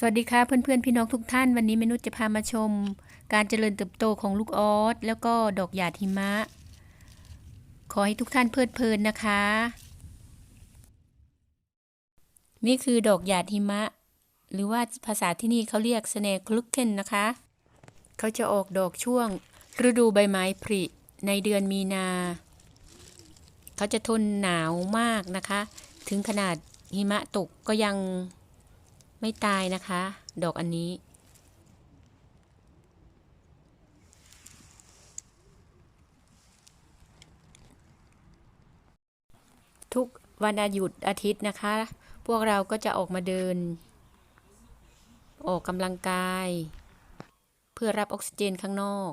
สวัสดีค่ะเพื่อนๆพี่น้องทุกท่านวันนี้เมนุษย์จะพามาชม การเจริญเติบโตของลูกออสแล้วก็ดอกหยาดหิมะ ขอให้ทุกท่านเพลิดเพลินนะคะ นี่คือดอกหยาดหิมะ หรือว่าภาษาที่นี่เขาเรียกสเนคลุกเคนนะคะ เขาจะออกดอกช่วง ฤดูใบไม้ผลิในเดือนมีนา เขาจะทนหนาวมากนะคะ ถึงขนาดหิมะตกก็ยัง ไม่ตายนะคะ ดอกอันนี้ ทุกวันอายุดอาทิตย์นะคะ พวกเราก็จะออกมาเดิน ออกกำลังกาย เพื่อรับออกซิเจนข้างนอก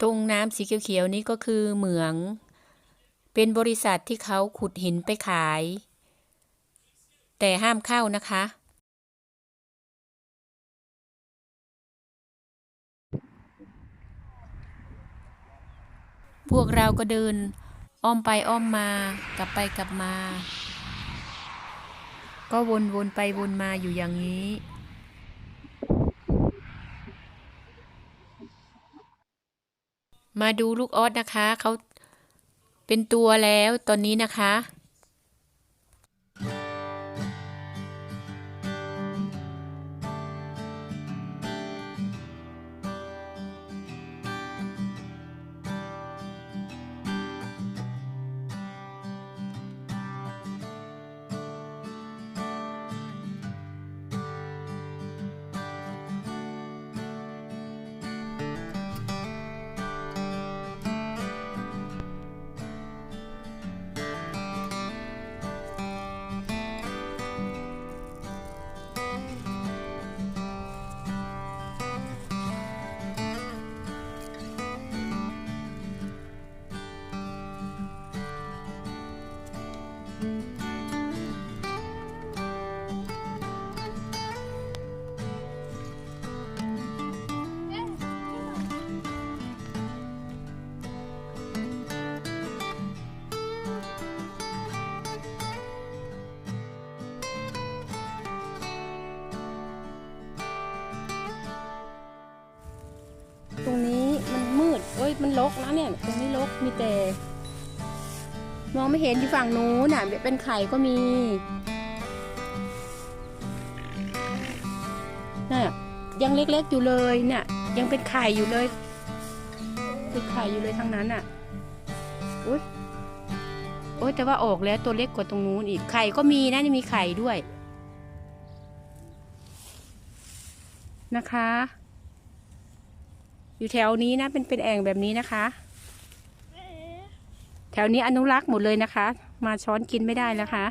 ตรงน้ำสีเขียวๆนี้ก็คือเหมือง เป็นบริษัทที่เขาขุดหินไปขาย แต่ห้ามเข้านะคะ พวกเราก็เดิน อ้อมไปอ้อมมากลับไปกลับมา ก็วนวนไปวนมาอยู่อย่างนี้มาดูลูกออสนะคะ เขาเป็นตัวแล้วตอนนี้นะคะ ดเอ้ยมันรกนะเนี่ย ตรงนี้รกมีแต่ มองไม่เห็นอยู่ฝั่งนู้นน่ะเป็นไข่ก็มีน่ะยังเล็กๆอยู่เลยเนี่ยยังเป็นไข่อยู่เลยเป็นไข่อยู่เลยทั้งนั้นน่ะอุ้ยโอ้ยแต่ว่าออกแล้วตัวเล็กกว่าตรงนู้นอีกไข่ก็มีนะนี่มีไข่ด้วยนะคะ อยู่แถวนี้นะ เป็นเป็นแอ่งแบบนี้นะคะ แถวนี้อนุรักษ์หมดเลยนะคะ มาช้อนกินไม่ได้แล้วคะ